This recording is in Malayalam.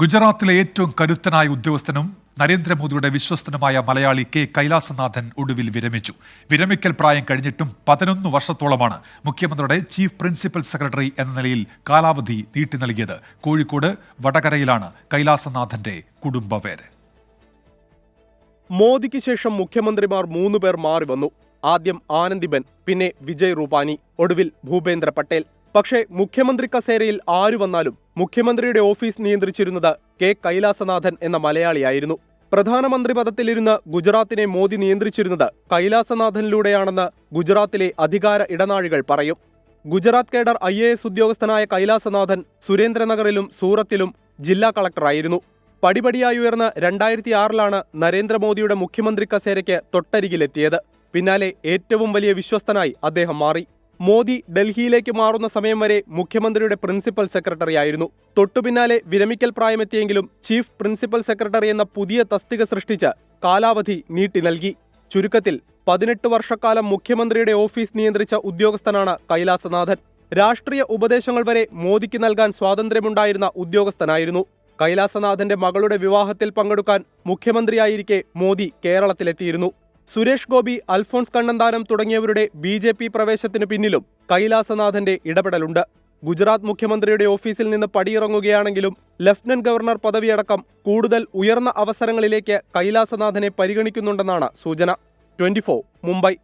ഗുജറാത്തിലെ ഏറ്റവും കരുത്തനായ ഉദ്യോഗസ്ഥനും നരേന്ദ്രമോദിയുടെ വിശ്വസ്തനുമായ മലയാളി കെ കൈലാസനാഥൻ ഒടുവിൽ വിരമിച്ചു. വിരമിക്കൽ പ്രായം കഴിഞ്ഞിട്ടും പതിനൊന്ന് വർഷത്തോളമാണ് മുഖ്യമന്ത്രിയുടെ ചീഫ് പ്രിൻസിപ്പൽ സെക്രട്ടറി എന്ന നിലയിൽ കാലാവധി നീട്ടി നൽകിയത്. കോഴിക്കോട് വടകരയിലാണ് കൈലാസനാഥന്റെ കുടുംബവേര് മോദിക്ക് ശേഷം മുഖ്യമന്ത്രിമാർ മൂന്ന് പേർ മാറി വന്നു. ആദ്യം ആനന്ദിബൻ പിന്നെ വിജയ് റൂപാനി ഒടുവിൽ ഭൂപേന്ദ്ര പട്ടേൽ. പക്ഷേ മുഖ്യമന്ത്രി കസേരയിൽ ആരു വന്നാലും മുഖ്യമന്ത്രിയുടെ ഓഫീസ് നിയന്ത്രിച്ചിരുന്നത് കെ കൈലാസനാഥൻ എന്ന മലയാളിയായിരുന്നു. പ്രധാനമന്ത്രി പദത്തിലിരുന്ന് ഗുജറാത്തിനെ മോദി നിയന്ത്രിച്ചിരുന്നത് കൈലാസനാഥനിലൂടെയാണെന്ന് ഗുജറാത്തിലെ അധികാര ഇടനാഴികൾ പറയും. Gujarat cadre I A S ഉദ്യോഗസ്ഥനായ കൈലാസനാഥൻ സുരേന്ദ്രനഗറിലും സൂറത്തിലും ജില്ലാ കളക്ടറായിരുന്നു. പടിപടിയായി ഉയർന്ന് രണ്ടായിരത്തി ആറിലാണ് നരേന്ദ്രമോദിയുടെ മുഖ്യമന്ത്രി കസേരയ്ക്ക് തൊട്ടരികിലെത്തിയത്. പിന്നാലെ ഏറ്റവും വലിയ വിശ്വസ്തനായി അദ്ദേഹം മാറി. മോദി ഡൽഹിയിലേക്ക് മാറുന്ന സമയം വരെ മുഖ്യമന്ത്രിയുടെ പ്രിൻസിപ്പൽ സെക്രട്ടറി ആയിരുന്നു. തൊട്ടുപിന്നാലെ വിരമിക്കൽ പ്രായമെത്തിയെങ്കിലും ചീഫ് പ്രിൻസിപ്പൽ സെക്രട്ടറി എന്ന പുതിയ തസ്തിക സൃഷ്ടിച്ച് കാലാവധി നീട്ടി നൽകി. ചുരുക്കത്തിൽ പതിനെട്ട് വർഷക്കാലം മുഖ്യമന്ത്രിയുടെ ഓഫീസ് നിയന്ത്രിച്ച ഉദ്യോഗസ്ഥനാണ് കൈലാസനാഥൻ. രാഷ്ട്രീയ ഉപദേശങ്ങൾ വരെ മോദിക്ക് നൽകാൻ സ്വാതന്ത്ര്യമുണ്ടായിരുന്ന ഉദ്യോഗസ്ഥനായിരുന്നു. കൈലാസനാഥന്റെ മകളുടെ വിവാഹത്തിൽ പങ്കെടുക്കാൻ മുഖ്യമന്ത്രിയായിരിക്കെ മോദി കേരളത്തിലെത്തിയിരുന്നു. സുരേഷ് ഗോപി അൽഫോൺസ് കണ്ണന്താനം തുടങ്ങിയവരുടെ ബി ജെ പി പ്രവേശത്തിന് പിന്നിലും കൈലാസനാഥന്റെ ഇടപെടലുണ്ട്. ഗുജറാത്ത് മുഖ്യമന്ത്രിയുടെ ഓഫീസിൽ നിന്ന് പടിയിറങ്ങുകയാണെങ്കിലും ലഫ്റ്റനന്റ് ഗവർണർ പദവിയടക്കം കൂടുതൽ ഉയർന്ന അവസരങ്ങളിലേക്ക് കൈലാസനാഥനെ പരിഗണിക്കുന്നുണ്ടെന്നാണ് സൂചന. ട്വന്റി മുംബൈ.